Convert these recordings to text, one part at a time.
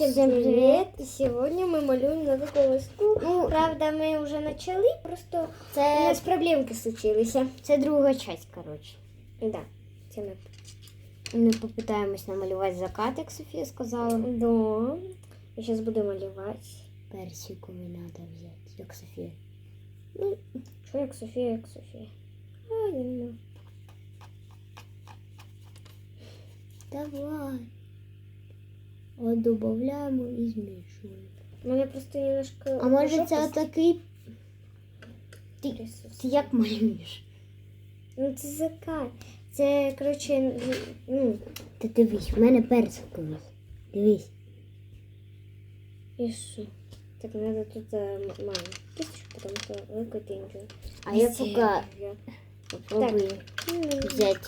Всем привет! И сегодня мы малюем на такую листку. Ну, Правда, ми вже почали, просто у це, нас проблемки случилися. це друга часть, коротше. Да, це ми. Ми попитаємось намалювати закат, як Софія сказала. Да. Я зараз буду малювати. Персиковий треба взяти, як Софія. Ну, що як Софія, як Софія. А, я не знаю. Давай. От додаємо і змішуємо. У мене просто немножко... А може це такий. Ти, ти як малюєш? Ну це закат. Це, коротше, ну, Ти дивись, в мене персиковий. Дивись. і що? Так, треба тут е, маму кисточку, тому що великий. А я поки попробую взяти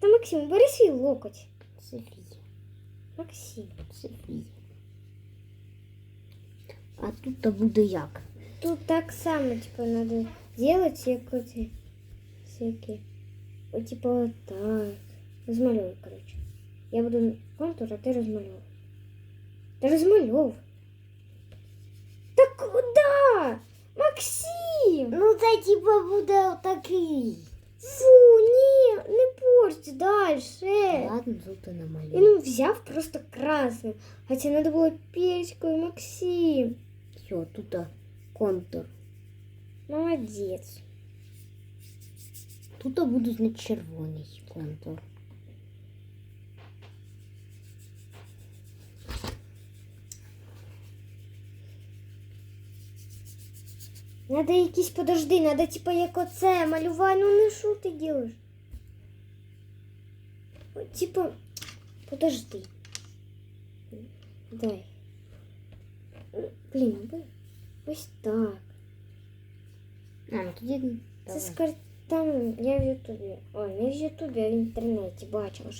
Та Максим, бери свій локоть. Софія. Максим. Софія. А тут то буде як? Тут так само, типа, надо делать, як оці всякі. О, типа, вот так. Розмальовуй, короче. Я буду контур, а ти розмальовуй. Та розмальовуй. Та куда? Максим! Ну це типа буде отакий. Фу, ні, не порти дальше. Ладно, тут і Він намалюю. взяв просто красним. Хотя надо було перечкою, Максим. Все, тут а, контур. Молодець. Тут а, буде значить червоний контур. Надо якісь подожди, надо типа як оце малювати. Ну не що ти робиш? От, Типа, подожди. Дай. Блін, ви- ось так. А, ну тоді Це давай. з кар- там я в Ютубі. Ой, не в Ютубі, а в інтернеті бачила.